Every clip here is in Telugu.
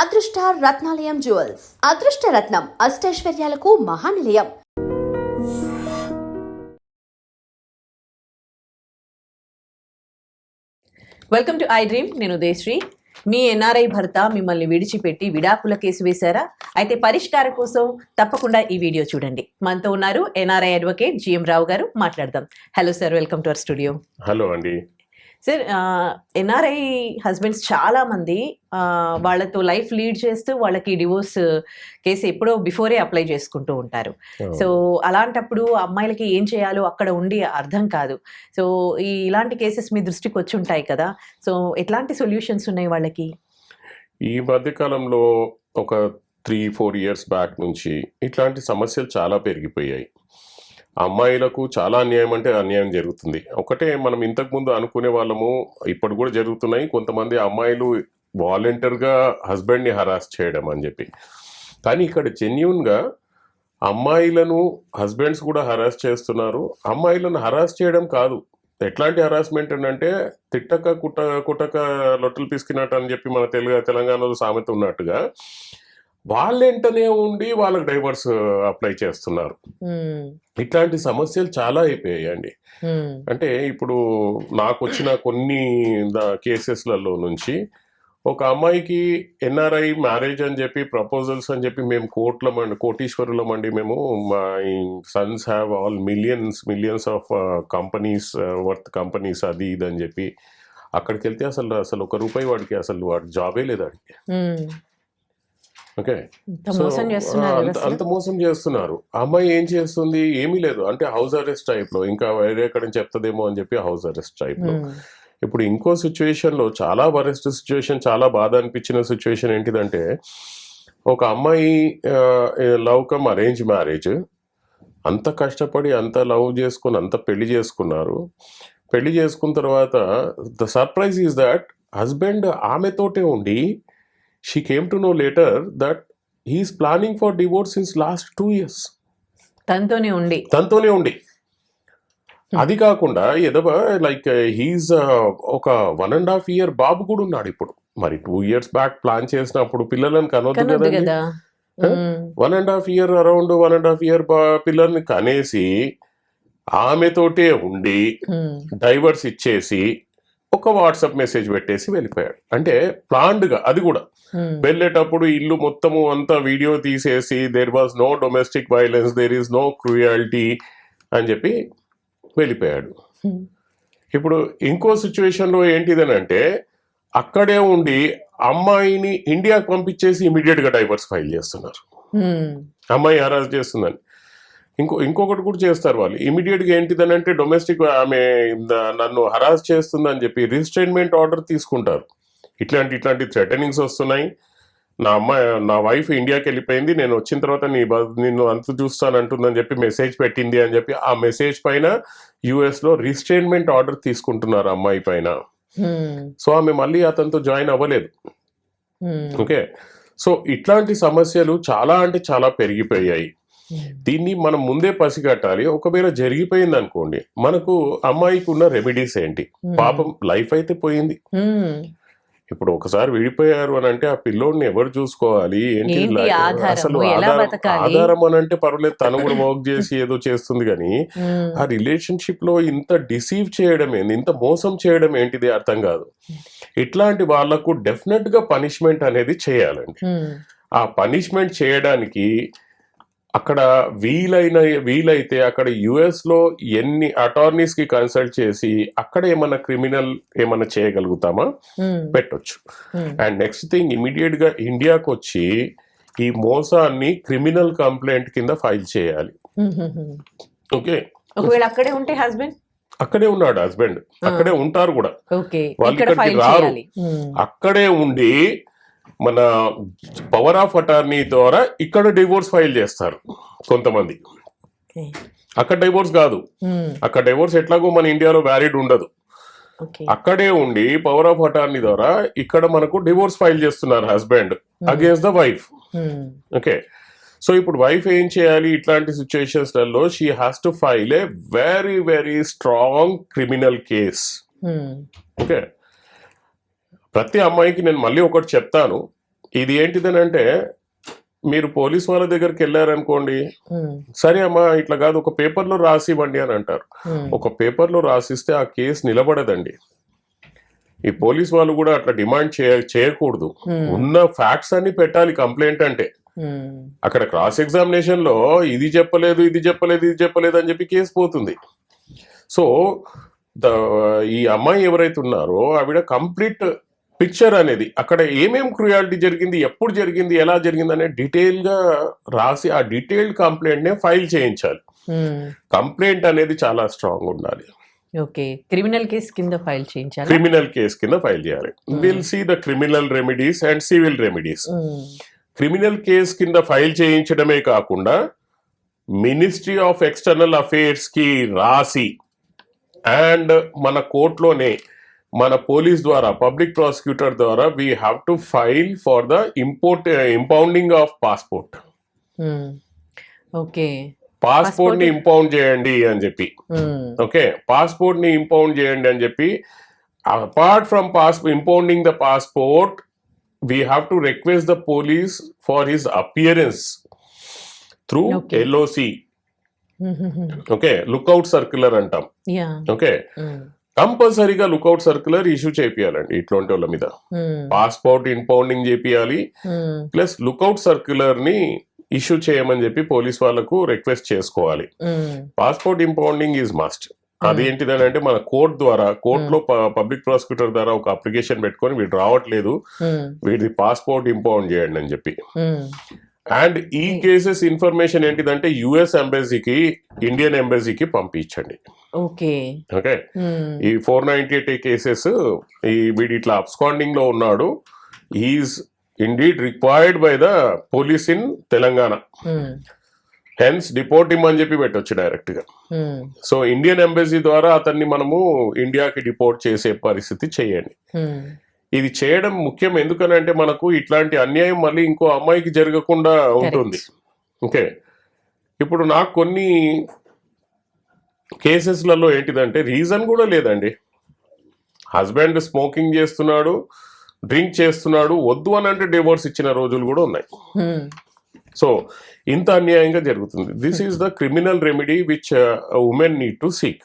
అదృష్ట రత్నాలయం జ్యువెల్స్. అదృష్ట రత్నం అష్టైశ్వర్యాలకు మహానిలయం. వెల్కమ్ టు ఐ డ్రీమ్ నేను ఉదయశ్రీ. మీ ఎన్ఆర్ఐ భర్త మిమ్మల్ని విడిచిపెట్టి విడాకుల కేసు వేశారా? అయితే పరిష్కారం కోసం తప్పకుండా ఈ వీడియో చూడండి. మనతో ఉన్నారు ఎన్ఆర్ఐ అడ్వకేట్ జిఎం రావు గారు. మాట్లాడదాం. Hello sir welcome to our studio hello అండి. సార్ ఎన్ఆర్ఐ హస్బెండ్స్ చాలా మంది ఆ, వాళ్ళతో లైఫ్ లీడ్ చేస్తూ వాళ్ళకి డివోర్స్ కేసు ఎప్పుడో బిఫోరే అప్లై చేసుకుంటూ ఉంటారు. సో అలాంటప్పుడు అమ్మాయిలకి ఏం చేయాలో అక్కడ ఉండి అర్థం కాదు. సో ఈ ఇలాంటి కేసెస్ మీ దృష్టికి వచ్చి ఉంటాయి కదా? సో ఎట్లాంటి సొల్యూషన్స్ ఉన్నాయి వాళ్ళకి? ఈ మధ్య కాలంలో ఒక త్రీ ఫోర్ ఇయర్స్ బ్యాక్ నుంచి ఇట్లాంటి సమస్యలు చాలా పెరిగిపోయాయి. అమ్మాయిలకు చాలా అన్యాయం అంటే అన్యాయం జరుగుతుంది. ఒకటే మనం ఇంతకుముందు అనుకునే వాళ్ళము ఇప్పుడు కూడా జరుగుతున్నాయి. కొంతమంది అమ్మాయిలు వాలంటీర్గా హస్బెండ్ని హరాస్ చేయడం అని చెప్పి. కానీ ఇక్కడ జెన్యున్గా అమ్మాయిలను హస్బెండ్స్ కూడా హరాస్ చేస్తున్నారు. అమ్మాయిలను హరాస్ చేయడం కాదు. ఎట్లాంటి హరాస్మెంట్ అంటే తిట్టక కుట్ట కుట్టక లొట్టలు పిసికినట్టు అని చెప్పి మన తెలుగు తెలంగాణలో సామెత ఉన్నట్టుగా వాళ్ళెంటనే ఉండి వాళ్ళకి డైవర్స్ అప్లై చేస్తున్నారు. ఇట్లాంటి సమస్యలు చాలా అయిపోయాయండి. అంటే ఇప్పుడు నాకు వచ్చిన కొన్ని కేసెస్లలో నుంచి ఒక అమ్మాయికి ఎన్ఆర్ఐ మ్యారేజ్ అని చెప్పి ప్రపోజల్స్ అని చెప్పి మేము కోట్లమండి కోటీశ్వరులమండి మేము my sons have all millions millions of companies worth companies అది ఇది అని చెప్పి అక్కడికి వెళ్తే అసలు అసలు ఒక రూపాయి వాడికి అసలు వాడి జాబే లేదు మ్మ్. ఓకే. మోసం చేస్తున్నారు అంత మోసం చేస్తున్నారు. అమ్మాయి ఏం చేస్తుంది? ఏమీ లేదు. అంటే హౌస్ అరెస్ట్ టైప్లో ఇంకా వేరే ఎక్కడ చెప్తదేమో అని చెప్పి హౌస్ అరెస్ట్ టైప్లో. ఇప్పుడు ఇంకో సిచ్యువేషన్లో చాలా వరెస్ట్ సిచ్యువేషన్ చాలా బాధ అనిపించిన సిచ్యువేషన్ ఏంటిదంటే ఒక అమ్మాయి లవ్ కమ్ అరేంజ్ మ్యారేజ్. అంత కష్టపడి అంత లవ్ చేసుకుని అంత పెళ్ళి చేసుకున్నారు. పెళ్ళి చేసుకున్న తర్వాత the surprise is that husband ఆమెతోటే ఉండి she came to know later that he's planning for divorce since last two years తనతోనే ఉండి. తనతోనే ఉండి. అది కాకుండా ఏదో లైక్ హీస్ ఒక వన్ అండ్ హాఫ్ ఇయర్ బాబు కూడా ఉన్నాడు ఇప్పుడు. మరి టూ ఇయర్స్ బ్యాక్ ప్లాన్ చేసినప్పుడు పిల్లలను కనొద్దు కదా. One and half year around one and half year పిల్లల్ని కనేసి ఆమెతోటే ఉండి. డైవర్స్ ఇచ్చేసి ఒక వాట్సాప్ మెసేజ్ పెట్టేసి వెళ్ళిపోయాడు. అంటే planned గా అది కూడా. వెళ్ళేటప్పుడు ఇల్లు మొత్తము అంతా వీడియో తీసేసి there was no domestic violence there is no cruelty అని చెప్పి వెళ్ళిపోయాడు. మ్మ్. ఇప్పుడు ఇంకో సిచ్యువేషన్లో ఏంటిదనంటే అక్కడే ఉండి అమ్మాయిని ఇండియాకి పంపించేసి ఇమీడియట్గా డైవర్స్ ఫైల్ చేస్తున్నారు. మ్మ్. అమ్మాయి హరాస్ చేస్తుందని. ఇంకో ఇంకొకటి కూడా చేస్తారు వాళ్ళు. ఇమీడియట్గా ఏంటిదనంటే డొమెస్టిక్ ఆమె నన్ను హరాస్ చేస్తుందని చెప్పి రిజిస్ట్రైన్మెంట్ ఆర్డర్ తీసుకుంటారు. ఇట్లాంటి ఇట్లాంటి థ్రెటనింగ్స్ వస్తున్నాయి నా అమ్మాయి నా వైఫ్ ఇండియాకి వెళ్ళిపోయింది నేను వచ్చిన తర్వాత నీ నిన్ను అంత చూస్తాను అంటుందని చెప్పి మెసేజ్ పెట్టింది అని చెప్పి ఆ మెసేజ్ పైన US లో రిజిస్ట్రైన్మెంట్ ఆర్డర్ తీసుకుంటున్నారు అమ్మాయి పైన మ్మ్. సో ఆమె మళ్ళీ అతనితో జాయిన్ అవ్వలేదు మ్మ్. ఓకే సో ఇట్లాంటి సమస్యలు చాలా అంటే చాలా పెరిగిపోయాయి మ్మ్. దీన్ని మనం ముందే పసిగట్టాలి ఒకవేళ జరిగిపోయింది అనుకోండి మనకు అమ్మాయికి ఉన్న రెమెడీస్ ఏంటి. పాపం లైఫ్ అయితే పోయింది. ఇప్పుడు ఒకసారి విడిపోయారు అని అంటే ఆ పిల్లోడిని ఎవరు చూసుకోవాలి ఏంటి ఏంటి? అసలు ఆధారం అని అంటే పర్వాలేదు తను కూడా వర్క్ చేసి ఏదో చేస్తుంది కానీ. ఆ రిలేషన్షిప్లో ఇంత డిసీవ్ చేయడం ఏంది ఇంత మోసం చేయడం ఏంటిది అర్థం కాదు ఇట్లాంటి వాళ్ళకు డెఫినెట్గా పనిష్మెంట్ అనేది చేయాలండి. ఆ పనిష్మెంట్ చేయడానికి అక్కడ వీలైన వీలైతే అక్కడ యుఎస్లో ఎన్ని అటార్నీస్కి కన్సల్ట్ చేసి అక్కడ ఏమన్నా క్రిమినల్ ఏమన్నా చేయగలుగుతామా? మ్మ్. పెట్టొచ్చు. అండ్ నెక్స్ట్ థింగ్ ఇమీడియట్గా ఇండియాకి వచ్చి ఈ మోసాన్ని క్రిమినల్ కంప్లైంట్ కింద ఫైల్ చేయాలి. మ్మ్. ఓకే? ఒకవేళ అక్కడే ఉంటే హస్బెండ్? అక్కడే ఉన్నాడు హస్బెండ్. అక్కడే ఉంటారు కూడా. వాళ్ళు ఇక్కడ ఇక్కడికి రారు. అక్కడే ఉండి మన పవర్ ఆఫ్ అటార్నీ ద్వారా ఇక్కడ డివోర్స్ ఫైల్ చేస్తారు కొంతమంది. అక్కడ డివోర్స్ కాదు. మ్మ్. అక్కడ డివోర్స్ ఎట్లాగో మన ఇండియాలో వ్యాలిడ్ ఉండదు. అక్కడే ఉండి పవర్ ఆఫ్ అటార్నీ ద్వారా ఇక్కడ మనకు డివోర్స్ ఫైల్ చేస్తున్నారు husband against the wife. Okay so ఇప్పుడు వైఫ్ ఏం చేయాలి? ఇట్లాంటి సిచ్యుయేషన్స్లలో she has to file a very very strong criminal case. Okay ప్రతి అమ్మాయికి నేను మళ్ళీ ఒకటి చెప్తాను. ఇది ఏంటిదని అంటే మీరు పోలీస్ వాళ్ళ దగ్గరికి వెళ్ళారనుకోండి సరే అమ్మా ఇట్లా కాదు ఒక పేపర్లో రాసి ఇవ్వండి అని అంటారు. ఒక పేపర్లో రాసిస్తే ఆ కేసు నిలబడదండి. ఈ పోలీస్ వాళ్ళు కూడా అట్లా డిమాండ్ చేయ చేయకూడదు. ఉన్న ఫ్యాక్ట్స్ అన్ని పెట్టాలి కంప్లైంట్ అంటే. అక్కడ క్రాస్ ఎగ్జామినేషన్లో ఇది చెప్పలేదు ఇది చెప్పలేదు ఇది చెప్పలేదు అని చెప్పి కేసు పోతుంది. సో ఈ అమ్మాయి ఎవరైతే ఉన్నారో ఆవిడ కంప్లీట్ పిక్చర్ అనేది అక్కడ ఏమేం క్రుయాలిటీ జరిగింది ఎప్పుడు జరిగింది ఎలా జరిగింది అనే డీటెయిల్గా రాసి ఆ డీటెయిల్డ్ కంప్లైంట్ నే ఫైల్ చేయించాలి. కంప్లైంట్ అనేది చాలా స్ట్రాంగ్ ఉండాలి. ఓకే. క్రిమినల్ కేసు కింద ఫైల్ చేయించాలి? క్రిమినల్ కేసు కింద ఫైల్ చేయాలి. Will see the criminal remedies and civil remedies criminal case కింద ఫైల్ చేయించడమే కాకుండా మినిస్ట్రీ ఆఫ్ ఎక్స్టర్నల్ అఫేర్స్కి రాసి అండ్ మన కోర్టులోనే మన పోలీస్ ద్వారా పబ్లిక్ ప్రాసిక్యూటర్ ద్వారా we have to file for the import impounding of passport okay పాస్పోర్ట్ని impound చేయండి అని చెప్పి. ఓకే పాస్పోర్ట్ని ఇంపౌండ్ చేయండి అని చెప్పి apart from pass impounding the passport we have to request the police for his appearance through. LOC okay lookout circular అంటాం. ఓకే కంపల్సరీగా లుక్అవుట్ సర్క్యులర్ ఇష్యూ చేపియాలండి ఇట్లాంటి వాళ్ళ మీద. పాస్పోర్ట్ ఇంపౌండింగ్ చేపియాలి. ప్లస్ లుక్అవుట్ సర్క్యులర్ని ఇష్యూ చేయమని చెప్పి పోలీస్ వాళ్ళకు రిక్వెస్ట్ చేసుకోవాలి. Passport impounding is must. అది ఏంటిదని అంటే మన కోర్ట్ ద్వారా కోర్ట్లో పబ్లిక్ ప్రాసిక్యూటర్ ద్వారా ఒక అప్లికేషన్ పెట్టుకొని వీడు రావట్లేదు. వీడిది పాస్పోర్ట్ ఇంపౌండ్ చేయండి అని చెప్పి. అండ్ ఈ కేసెస్ ఇన్ఫర్మేషన్ ఏంటిదంటే యుఎస్ ఎంబసీకి ఇండియన్ ఎంబసీకి పంపించండి. ఓకే. ఓకే? ఈ ఫోర్ నైన్టీ ఎయిట్ కేసెస్ ఈ వీడి ఇట్లా అబ్స్కాండింగ్లో ఉన్నాడు. He's indeed required by the police in Telangana. Hence deport ఇమ్మని చెప్పి పెట్టొచ్చు డైరెక్ట్గా సో ఇండియన్ ఎంబసీ ద్వారా అతన్ని మనము ఇండియాకి డిపోర్ట్ చేసే పరిస్థితి చేయండి. ఇది చేయడం ముఖ్యం ఎందుకనంటే మనకు ఇట్లాంటి అన్యాయం మళ్ళీ ఇంకో అమ్మాయికి జరగకుండా ఉంటుంది. ఓకే. ఇప్పుడు నాకు కొన్ని కేసెస్లలో ఏంటిదంటే రీజన్ కూడా లేదండి. హస్బెండ్ స్మోకింగ్ చేస్తున్నాడు డ్రింక్ చేస్తున్నాడు వద్దు అని అంటే డివోర్స్ ఇచ్చిన రోజులు కూడా ఉన్నాయి. సో ఇంత అన్యాయంగా జరుగుతుంది. This is the criminal remedy which women need to seek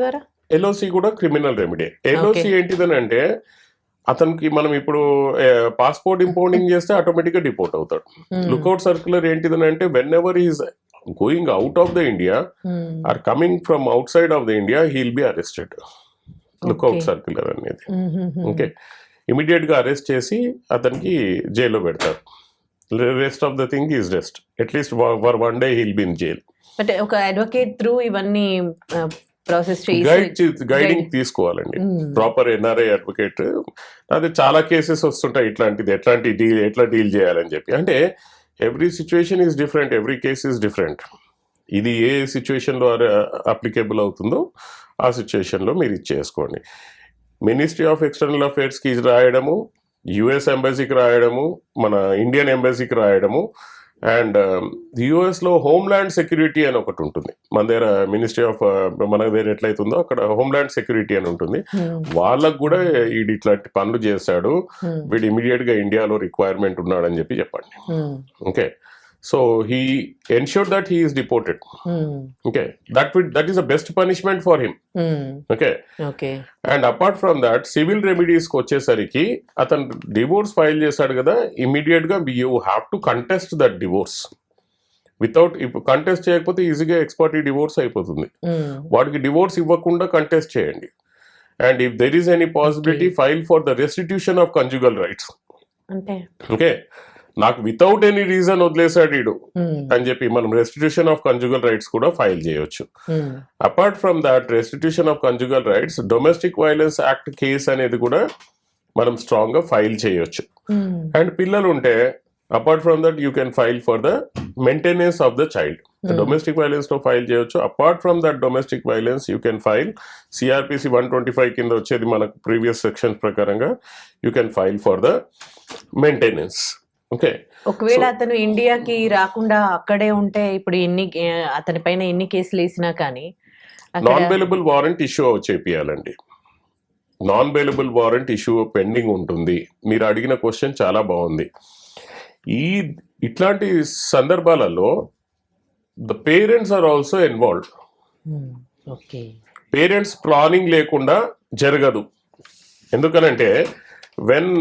ద్వారా? ఎల్ఓసి కూడా క్రిమినల్ రెమెడీ. ఎల్ఓసి ఏంటిదని అంటే అతనికి మనం ఇప్పుడు పాస్పోర్ట్ ఇంపౌండింగ్ చేస్తే ఆటోమేటిక్గా డిపోర్ట్ అవుతాడు. లుక్అవుట్ సర్క్యులర్ ఏంటిదని అంటే whenever is going out of the India or coming from outside of the India he'll be arrested lookout Okay. Circular అనేది. ఓకే ఇమీడియట్గా అరెస్ట్ చేసి అతనికి జైల్లో పెడతారు. Rest of the thing is rest at least for one day he'll be in jail అంటే ఒక అడ్వకేట్ త్రూ ఇవన్నీ ప్రాసెస్ గైడ్ గైడింగ్. తీసుకోవాలండి. ప్రాపర్ ఎన్ఆర్ఐ అడ్వకేట్ అదే చాలా కేసెస్ వస్తుంటాయి ఇట్లాంటిది. ఎట్లాంటి డీల్ ఎట్లా డీల్ చేయాలని చెప్పి. అంటే every situation is different every case is different ఇది ఏ సిచ్యువేషన్లో అప్లికేబుల్ అవుతుందో ఆ సిచ్యువేషన్లో మీరు ఇది చేసుకోండి. మినిస్ట్రీ ఆఫ్ ఎక్స్టర్నల్ అఫేర్స్కి రాయడము యుఎస్ ఎంబసీకి రాయడము మన ఇండియన్ ఎంబసీకి రాయడము అండ్ యుఎస్లో హోమ్ల్యాండ్ సెక్యూరిటీ అని ఒకటి ఉంటుంది. మన దగ్గర మినిస్ట్రీ ఆఫ్ మన దగ్గర ఎట్లయితుందో అక్కడ హోమ్ల్యాండ్ సెక్యూరిటీ అని ఉంటుంది. వాళ్ళకు కూడా వీడు ఇట్లాంటి పనులు చేశాడు. వీడు ఇమీడియట్గా ఇండియాలో రిక్వైర్మెంట్ ఉన్నాడని చెప్పి చెప్పండి. Okay so he ensure that he is deported okay that with that is the best punishment for him okay okay and apart from that civil రెమెడీస్కి వచ్చేసరికి అతను డివోర్స్ ఫైల్ చేశాడు కదా ఇమీడియట్గా you have to contest that divorce without ఇప్పుడు కంటెస్ట్ చేయకపోతే ఈజీగా ఎక్స్పర్టీ డివోర్స్ అయిపోతుంది. వాడికి డివోర్స్ ఇవ్వకుండా కంటెస్ట్ చేయండి. And if there is any possibility file for the restitution of conjugal rights అంటే? ఓకే నాకు వితౌట్ ఎనీ రీజన్ వదిలేసాడు వీడు అని చెప్పి మనం రెస్టిట్యూషన్ ఆఫ్ కంజుగల్ రైట్స్ కూడా ఫైల్ చేయొచ్చు. Apart from that restitution of conjugal rights domestic violence act case అనేది కూడా మనం స్ట్రాంగ్గా ఫైల్ చేయొచ్చు. అండ్ పిల్లలు ఉంటే apart from that you can file for the maintenance of the child domestic వైలెన్స్లో file చేయొచ్చు. Apart from that domestic violence you can file CrPC one twenty five కింద వచ్చేది మనకు ప్రీవియస్ సెక్షన్స్ ప్రకారంగా you can file for the maintenance okay. ఒకవేళ అతను ఇండియాకి రాకుండా అక్కడే ఉంటే ఇప్పుడు ఎన్ని అతని పైన ఎన్ని కేసులు వేసినా కానీ non available warrant issue చేపియాలండి. Non bailable warrant issue pending ఉంటుంది. మీరు అడిగిన క్వశ్చన్ చాలా బాగుంది. ఈ ఇట్లాంటి సందర్భాలలో the parents are also involve parents planning లేకుండా జరగదు. ఎందుకనంటే వెన్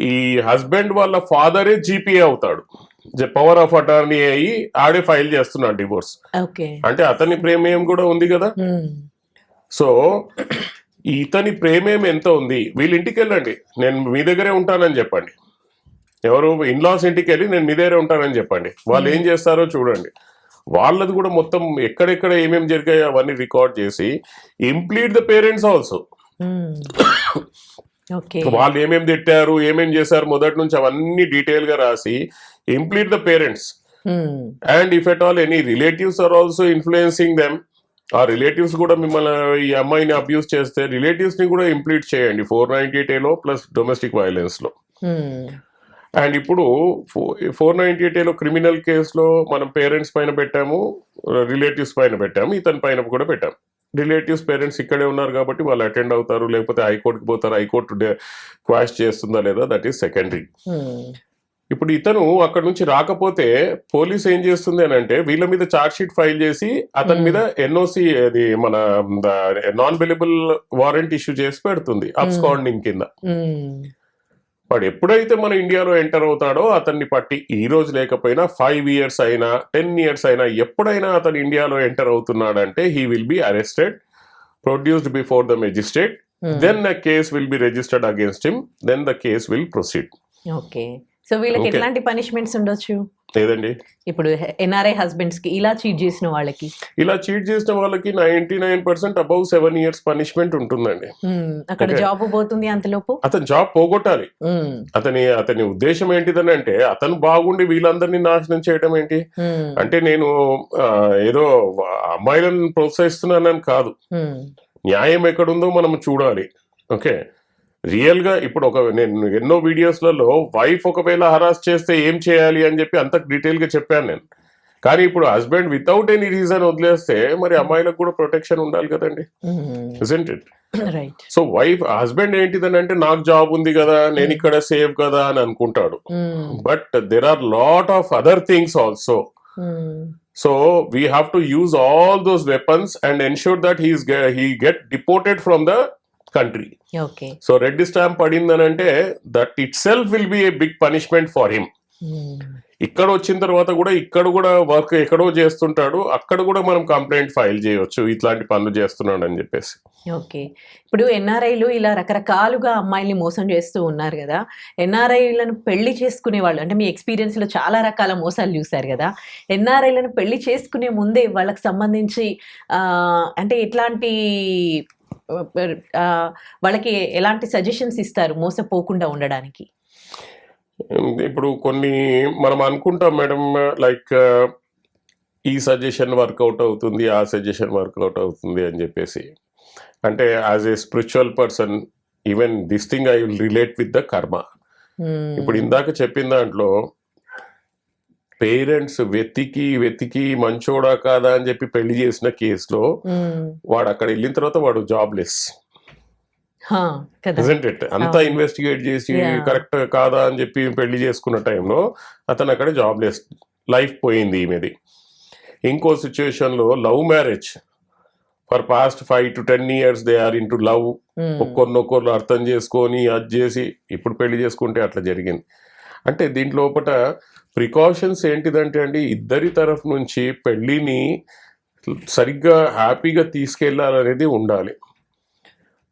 ఈ హస్బెండ్ వాళ్ళ ఫాదరే జీపీఏ అవుతాడు. పవర్ ఆఫ్ అటార్నీ అయ్యి ఆడే ఫైల్ చేస్తున్నాడు డివోర్స్ అంటే అతని ప్రేమేయం కూడా ఉంది కదా? సో ఇతని ప్రేమేం ఎంత ఉంది? వీళ్ళ ఇంటికి వెళ్ళండి నేను మీ దగ్గరే ఉంటానని చెప్పండి. ఎవరు ఇన్లాస్ ఇంటికి వెళ్ళి నేను మీ దగ్గరే ఉంటానని చెప్పండి. వాళ్ళు ఏం చేస్తారో చూడండి. వాళ్ళది కూడా మొత్తం ఎక్కడెక్కడ ఏమేమి జరిగాయో అవన్నీ రికార్డ్ చేసి ఇంప్లీట్ ద పేరెంట్స్ ఆల్సో వాళ్ళు ఏమేమి తిట్టారు ఏమేం చేశారు మొదటి నుంచి అవన్నీ డీటెయిల్గా రాసి implead the parents and if at all any relatives are also influencing them ఆ రిలేటివ్స్ కూడా మిమ్మల్ని ఈ అమ్మాయిని అబ్యూస్ చేస్తే రిలేటివ్స్ని కూడా ఇంప్లీట్ చేయండి ఫోర్ నైన్టీ ఎయిట్ ఏలో ప్లస్ డొమెస్టిక్ వైలెన్స్లో. అండ్ ఇప్పుడు ఫోర్ నైన్టీ ఎయిట్ ఏలో క్రిమినల్ కేసులో మనం పేరెంట్స్ పైన పెట్టాము రిలేటివ్స్ పైన పెట్టాము ఇతని పైన కూడా పెట్టాము. రిలేటివ్స్ పేరెంట్స్ ఇక్కడే ఉన్నారు కాబట్టి వాళ్ళు అటెండ్ అవుతారు లేకపోతే హైకోర్టుకి పోతారు హైకోర్టు క్వాష్ చేస్తుందా లేదా దట్ ఈస్ సెకండరీ ఇప్పుడు ఇతను అక్కడ నుంచి రాకపోతే పోలీస్ ఏం చేస్తుంది అని అంటే వీళ్ళ మీద చార్జ్ షీట్ ఫైల్ చేసి అతని మీద ఎన్ఓసి అది మన నాన్ బెలిబుల్ వారెంట్ ఇష్యూ చేసి పెడుతుంది అబ్స్కాండింగ్ కింద. వాడు ఎప్పుడైతే మన ఇండియాలో ఎంటర్ అవుతాడో అతన్ని పట్టి ఈ రోజు లేకపోయినా ఫైవ్ ఇయర్స్ అయినా టెన్ ఇయర్స్ అయినా ఎప్పుడైనా అతను ఇండియాలో enter అవుతున్నాడంటే he will be arrested produced before the magistrate then the case will be registered against him then the case will proceed okay so వీళ్ళకి. ఎట్లాంటి పనిష్మెంట్స్ ఉండొచ్చు? లేదండి ఇప్పుడు ఎన్ఆర్ఐ హస్బెండ్స్కి ఇలా చీట్ చేసిన వాళ్ళకి ఇలా చీట్ చేసిన వాళ్ళకి ninety nine percent above seven years punishment ఉంటుందండి. అక్కడ. జాబ్ పోతుంది అంతలోపు అతను జాబ్ పోగొట్టాలి. అతని అతని ఉద్దేశం ఏంటిదని అంటే అతను బాగుండి వీళ్ళందరినీ నాశనం చేయడం ఏంటి. అంటే నేను ఏదో అమ్మాయిలను ప్రోత్సహిస్తున్నానని కాదు. న్యాయం ఎక్కడుందో మనం చూడాలి ఓకే రియల్గా ఇప్పుడు ఒక నేను ఎన్నో వీడియోస్లలో వైఫ్ ఒకవేళ హరాస్ చేస్తే ఏం చేయాలి అని చెప్పి అంత డీటెయిల్గా చెప్పాను నేను. కానీ ఇప్పుడు హస్బెండ్ వితౌట్ ఎనీ రీజన్ వదిలేస్తే మరి అమ్మాయిలకు కూడా ప్రొటెక్షన్ ఉండాలి కదండి. ఇట్ సో వైఫ్ హస్బెండ్ ఏంటిదని అంటే నాకు జాబ్ ఉంది కదా నేను ఇక్కడ సేఫ్ కదా అని అనుకుంటాడు. But there are lot of other things also Hmm. So we have to use all those weapons and ensure that he's ge- he get the country. Okay So red stamp పడిందనంటే that itself will be a big punishment for him. Hmm. ఇక్కడ వచ్చిన తర్వాత కూడా ఇక్కడ కూడా వర్క్ ఎక్కడో చేస్తుంటాడు అక్కడ కూడా మనం కంప్లైంట్ ఫైల్ చేయొచ్చు ఇట్లాంటి పనులు చేస్తున్నాడు అని చెప్పేసి ఓకే ఇప్పుడు ఎన్ఆర్ఐలు ఇలా రకరకాలుగా అమ్మాయిల్ని మోసం చేస్తూ ఉన్నారు కదా ఎన్ఆర్ఐలను పెళ్ళి చేసుకునే వాళ్ళు అంటే మీ experience లో చాలా రకాల మోసాలు చూశారు కదా ఎన్ఆర్ఐలను పెళ్ళి చేసుకునే ముందే వాళ్ళకి సంబంధించి అంటే ఎట్లాంటి వాళ్ళకి ఎలాంటి సజెషన్స్ ఇస్తారు మోసపోకుండా ఉండడానికి? ఇప్పుడు కొన్ని మనం అనుకుంటాం మేడం లైక్ ఈ సజెషన్ వర్కౌట్ అవుతుంది ఆ సజెషన్ వర్కౌట్ అవుతుంది అని చెప్పేసి. అంటే as a spiritual person even this thing I will relate with the karma. ఇప్పుడు ఇందాక చెప్పిన దాంట్లో పేరెంట్స్ వెతికి వెతికి మంచోడా కాదా అని చెప్పి పెళ్ళి చేసిన కేసులో. వాడు అక్కడ వెళ్ళిన తర్వాత వాడు జాబ్లెస్ కదా ఇట్ అంతా. ఇన్వెస్టిగేట్ చేసి. కరెక్ట్ కాదా అని చెప్పి పెళ్ళి చేసుకున్న టైంలో అతను అక్కడ జాబ్లెస్ లైఫ్ పోయింది ఈమెది ఇంకో సిచ్యువేషన్లో love marriage for past five to ten years they are into love. ఒక్కొన్నొక్కరు అర్థం చేసుకొని అది చేసి ఇప్పుడు పెళ్ళి చేసుకుంటే అట్లా జరిగింది అంటే దీంట్ లోపల ప్రికాషన్స్ ఏంటిదంటే అండి ఇద్దరి తరఫు నుంచి పెళ్ళిని సరిగ్గా హ్యాపీగా తీసుకెళ్ళాలనేది ఉండాలి.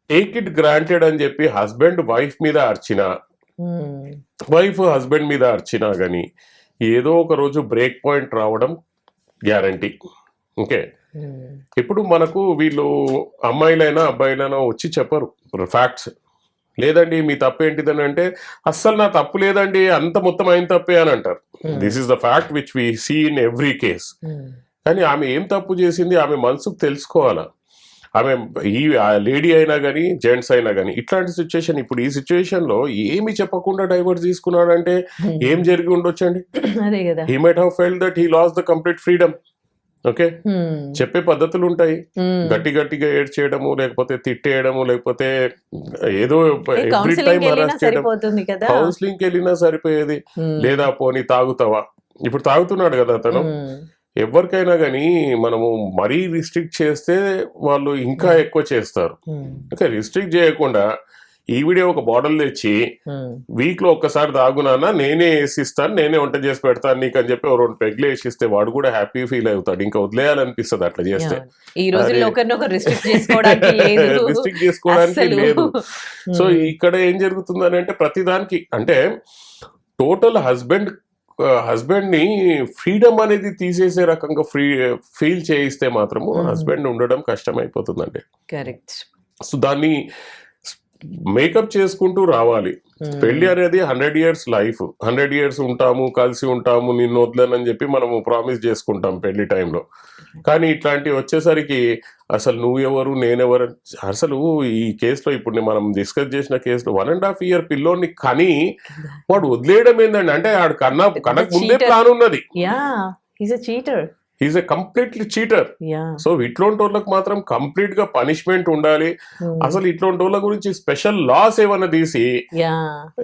టేక్ ఇట్ గ్రాంటెడ్ అని చెప్పి హస్బెండ్ వైఫ్ మీద అర్చిన. వైఫ్ హస్బెండ్ మీద అర్చినా కానీ ఏదో ఒక రోజు బ్రేక్ పాయింట్ రావడం గ్యారంటీ. ఓకే. ఇప్పుడు మనకు వీళ్ళు అమ్మాయిలైనా అబ్బాయిలైనా వచ్చి చెప్పరు. ఫ్యాక్ట్స్. లేదండి మీ తప్పు ఏంటిదని అంటే అస్సలు నా తప్పు లేదండి అంత మొత్తం అయిన తప్పే అని అంటారు. This is the fact which we see in every case. కానీ ఆమె ఏం తప్పు చేసింది ఆమె మనసుకు తెలుసుకోవాలా ఆమె ఈ లేడీ అయినా కానీ జెంట్స్ అయినా కానీ ఇట్లాంటి సిచ్యువేషన్ ఇప్పుడు ఈ సిచ్యువేషన్లో ఏమి చెప్పకుండా డైవర్స్ తీసుకున్నాడంటే Hmm. ఏం జరిగి ఉండొచ్చండి he might have fell that he loss the complete freedom okay. చెప్పే పద్ధతులు ఉంటాయి. గట్టి గట్టిగా ఏడ్ చేయడము లేకపోతే తిట్టేయడము లేకపోతే ఏదో ఎవ్రీ టైం కౌన్సిలింగ్ హరాస్ చేయడం వెళ్ళినా సరిపోయేది. లేదా పోనీ తాగుతావా ఇప్పుడు తాగుతున్నాడు కదా అతను. ఎవరికైనా కానీ మనము మరీ రిస్ట్రిక్ట్ చేస్తే వాళ్ళు ఇంకా ఎక్కువ చేస్తారు. ఓకే రిస్ట్రిక్ట్ చేయకుండా ఈ వీడియో ఒక బాటిల్ తెచ్చి. వీక్లో ఒక్కసారి తాగునానా నేనే వేసిస్తాను నేనే వంట చేసి పెడతాను నీకు అని చెప్పి రెండు పెగ్లు వేసిస్తే వాడు కూడా హ్యాపీ ఫీల్ అవుతాడు ఇంకా వదిలేయాలనిపిస్తుంది అట్లా చేస్తే. ఈ రోజుల్లో రిస్ట్రిక్ట్ చేసుకోవడానికి లేదు సో. ఇక్కడ ఏం జరుగుతుందని అంటే ప్రతిదానికి అంటే టోటల్ హస్బెండ్ హస్బెండ్ని ఫ్రీడమ్ అనేది తీసేసే రకంగా ఫ్రీ ఫీల్ చేయిస్తే మాత్రము. హస్బెండ్ ఉండడం కష్టమైపోతుందండి కరెక్ట్ సో దాన్ని మేకప్ చేసుకుంటూ రావాలి. పెళ్ళి అనేది hundred years life. Hundred years ఉంటాము కలిసి ఉంటాము నిన్ను వదలనని చెప్పి మనము ప్రామిస్ చేసుకుంటాం పెళ్ళి టైంలో. కానీ ఇట్లాంటివి వచ్చేసరికి అసలు నువ్వెవరు నేనెవరు అసలు ఈ కేసులో ఇప్పుడు మనం డిస్కస్ చేసిన కేసులో వన్ అండ్ హాఫ్ ఇయర్ పిల్లోని కని వాడు వదిలేయడం ఏందండి? అంటే ఆడు కన్నా కనక ముందే. ప్లాన్ ఉన్నది. Cheater is a completely cheater so ఇట్లాంటి వాళ్ళకి మాత్రం కంప్లీట్గా పనిష్మెంట్ ఉండాలి. అసలు ఇట్లాంటి వాళ్ళ గురించి స్పెషల్ లాస్ ఏమన్నా తీసి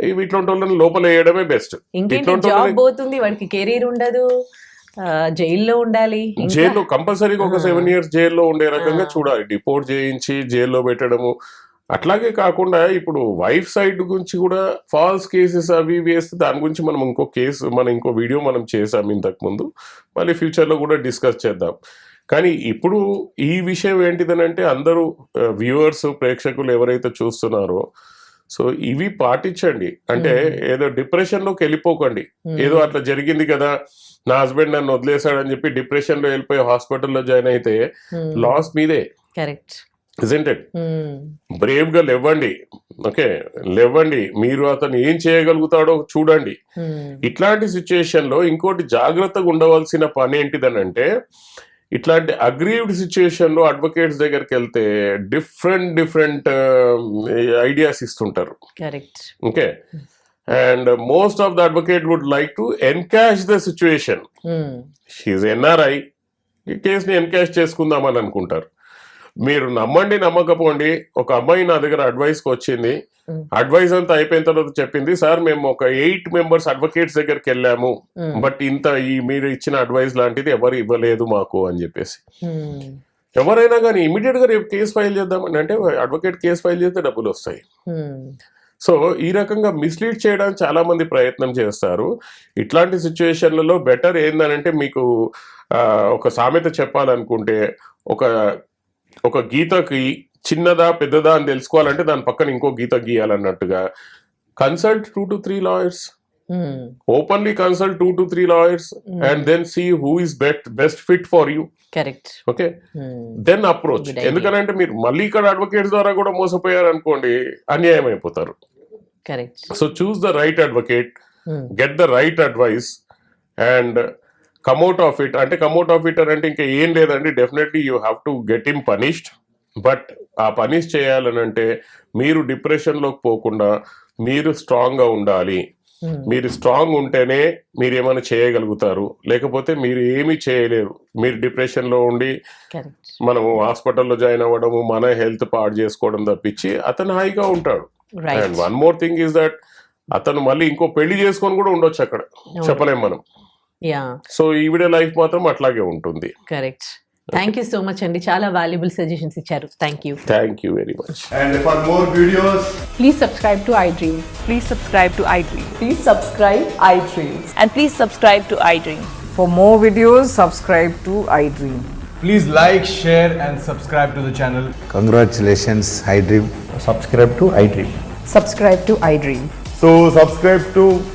ఇట్లాంటి వాళ్ళని లోపల వేయడమే బెస్ట్ ఇట్లాంటి పోతుంది వాడికి కెరీర్ ఉండదు జైల్లో ఉండాలి. జైల్లో కంపల్సరీగా ఒక. సెవెన్ ఇయర్స్ జైల్లో ఉండే రకంగా. చూడాలి. డిపోర్ట్ చేయించి జైల్లో పెట్టడము అట్లాగే కాకుండా ఇప్పుడు వైఫ్ సైడ్ గురించి కూడా ఫాల్స్ కేసెస్ అవి వేస్తే దాని గురించి మనం ఇంకో కేసు మనం ఇంకో వీడియో మనం చేసాం ఇంతకు ముందు మళ్ళీ ఫ్యూచర్లో కూడా డిస్కస్ చేద్దాం కానీ ఇప్పుడు ఈ విషయం ఏంటిదనంటే అందరూ వ్యూవర్స్ ప్రేక్షకులు ఎవరైతే చూస్తున్నారో సో ఇవి పాటించండి అంటే. ఏదో డిప్రెషన్లోకి వెళ్ళిపోకండి. ఏదో అట్లా జరిగింది కదా నా హస్బెండ్ నన్ను వదిలేశాడని చెప్పి డిప్రెషన్లో వెళ్ళిపోయి హాస్పిటల్లో జాయిన్ అయితే. లాస్ మీదే కరెక్ట్ ఇట్ Hmm. బ్రేవ్గా లేవ్వండి ఓకే లేవ్వండి మీరు అతను ఏం చేయగలుగుతాడో చూడండి. Hmm. ఇట్లాంటి సిచ్యుయేషన్లో ఇంకోటి జాగ్రత్తగా ఉండవలసిన పని ఏంటిదనంటే ఇట్లాంటి అగ్రీవ్డ్ సిచ్యుయేషన్లో అడ్వకేట్స్ దగ్గరికి వెళ్తే డిఫరెంట్ డిఫరెంట్ ఐడియాస్ ఇస్తుంటారు. Okay and most of the advocate would like to encash the situation. She's NRI ఈ కేసుని ఎన్కాష్ చేసుకుందామని అనుకుంటారు. మీరు నమ్మండి నమ్మకపోండి ఒక అమ్మాయి నా దగ్గర అడ్వైస్కి వచ్చింది. అడ్వైస్ అంతా అయిపోయిన తర్వాత చెప్పింది సార్ మేము ఒక ఎయిట్ మెంబర్స్ అడ్వకేట్స్ దగ్గరికి వెళ్ళాము. బట్ ఇంత ఈ మీరు ఇచ్చిన అడ్వైస్ లాంటిది ఎవరు ఇవ్వలేదు మాకు అని చెప్పేసి. ఎవరైనా కానీ ఇమీడియట్గా రేపు కేసు ఫైల్ చేద్దామని అంటే అడ్వకేట్ కేసు ఫైల్ చేస్తే డబ్బులు వస్తాయి. సో ఈ రకంగా మిస్లీడ్ చేయడానికి చాలా మంది ప్రయత్నం చేస్తారు ఇట్లాంటి సిచ్యువేషన్లలో బెటర్ ఏందనంటే మీకు ఒక సామెత చెప్పాలనుకుంటే ఒక ఒక గీతకి చిన్నదా పెద్దదా అని తెలుసుకోవాలంటే దాని పక్కన ఇంకో గీత గీయాలన్నట్టుగా consult two to three lawyers. Openly consult two to three lawyers. And then see who is best best fit for you correct okay. Then approach. ఎందుకంటే మీరు మళ్ళీ ఇక్కడ అడ్వకేట్స్ ద్వారా కూడా మోసపోయారు అనుకోండి అన్యాయం అయిపోతారు correct so choose the right advocate. Get the right advice and come out of it అంటే కమ్అట్ ఆఫ్ ఇట్ అని అంటే ఇంకా ఏం లేదండి. Definitely you have to get him punished but ఆ పనిష్ చేయాలని అంటే మీరు డిప్రెషన్లోకి పోకుండా మీరు స్ట్రాంగ్గా ఉండాలి. Hmm. మీరు స్ట్రాంగ్ ఉంటేనే మీరు ఏమైనా చేయగలుగుతారు. లేకపోతే మీరు ఏమీ చేయలేరు. మీరు డిప్రెషన్లో ఉండి కరెక్ట్ మనము హాస్పిటల్లో జాయిన్ అవ్వడము మన హెల్త్ పాడు చేసుకోవడం తప్పించి అతను హాయిగా ఉంటాడు. And one more thing is that అతను మళ్ళీ ఇంకో పెళ్ళి చేసుకొని కూడా ఉండొచ్చు అక్కడ. చెప్పలేం మనం. సో ఈవిడ లైఫ్ మాత్రం అట్లాగే ఉంటుంది correct thank you so much అండి చాలా వాల్యుబుల్ సజెషన్స్ ఇచ్చారు thank you thank you very much And for more videos, Please subscribe to iDream. Please subscribe to iDream. Please subscribe iDreams. And please subscribe to iDream. For more videos, subscribe to iDream. please like, share, and subscribe to the channel. Congratulations, iDream. subscribe to iDream. Subscribe to iDream. So, subscribe to iDream Media. I